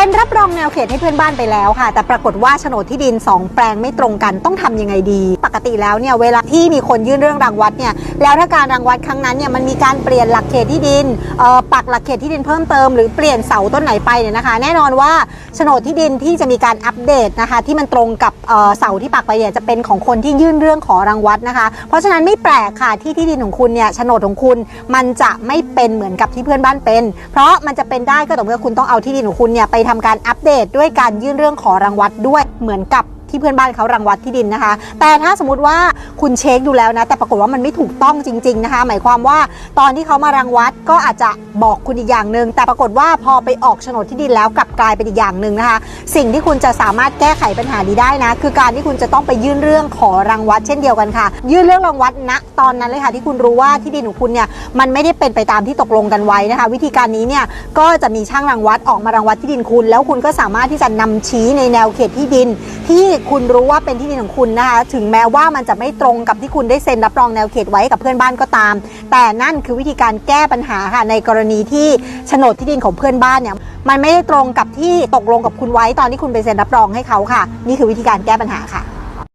ซ็นรับรองแนวเขตให้เพื่อนบ้านไปแล้วค่ะ แต่ปรากฏว่าโฉนดที่ดิน 2 แปลงไม่ตรงกันต้องทำยังไงดี ปกติแล้วเนี่ยเวลาที่มีคนยื่นเรื่องรังวัดเนี่ยแล้วถ้าการรังวัดครั้งนั้นเนี่ยมันมีการเปลี่ยนหลักเขตที่ดินเอ่อปักหลักเขตที่ดินเพิ่มเติมหรือเปลี่ยนเสาต้นไหนไปเนี่ยนะคะ แน่นอนว่าโฉนดที่ดินที่จะมีการอัปเดตนะคะ ที่มันตรงกับเอ่อเสาที่ปักไปเนี่ยจะเป็นของคนที่ยื่นเรื่องขอรังวัดนะคะ เพราะฉะนั้นไม่แปลกค่ะที่ที่ดินของคุณเนี่ยโฉนดของคุณมันจะไม่เป็นเหมือนกับที่เพื่อนบ้านเป็น เพราะมันจะเป็นได้ก็ต่อเมื่อคุณต้องเอาที่ดินของคุณเนี่ยไปทำการอัปเดตด้วยการยื่นเรื่องขอรังวัดด้วยเหมือนกับ ที่เพื่อนบ้านเขารังวัดที่ดินนะคะ แต่ถ้าสมมติว่าคุณเช็คดูแล้วนะ แต่ปรากฏว่ามันไม่ถูกต้องจริง ๆนะคะ หมายความว่าตอนที่เขามารังวัดก็อาจจะบอกคุณอีกอย่างหนึ่งแต่ปรากฏว่าพอไปออกโฉนดที่ดินแล้วกลับกลายเป็นอีกอย่างหนึ่งนะคะ สิ่งที่คุณจะสามารถแก้ไขปัญหานี้ได้นะ คือการที่คุณจะต้องไปยื่นเรื่องขอรังวัดเช่นเดียวกันค่ะ ยื่นเรื่องรังวัดณตอนนั้นเลยค่ะที่คุณรู้ว่าที่ดินของคุณเนี่ยมันไม่ได้เป็นไปตามที่ตกลงกันไว้นะคะ วิธีการนี้เนี่ยก็จะมีช่างรังวัดออกมารังวัดที่ดินคุณ แล้วคุณก็สามารถที่จะนำชี้ในแนวเขตที่ดินที่คุณรู้ว่าเป็นที่ดินของคุณนะคะ ถึงแม้ว่ามันจะไม่ตรงกับที่คุณได้เซ็นรับรองแนวเขตไว้กับเพื่อนบ้านก็ตาม แต่นั่นคือวิธีการแก้ปัญหาค่ะในกรณีที่โฉนดที่ดินของเพื่อนบ้านเนี่ยมันไม่ได้ตรงกับที่ตกลงกับคุณไว้ตอนที่คุณไปเซ็นรับรองให้เขาค่ะ นี่คือวิธีการแก้ปัญหาค่ะ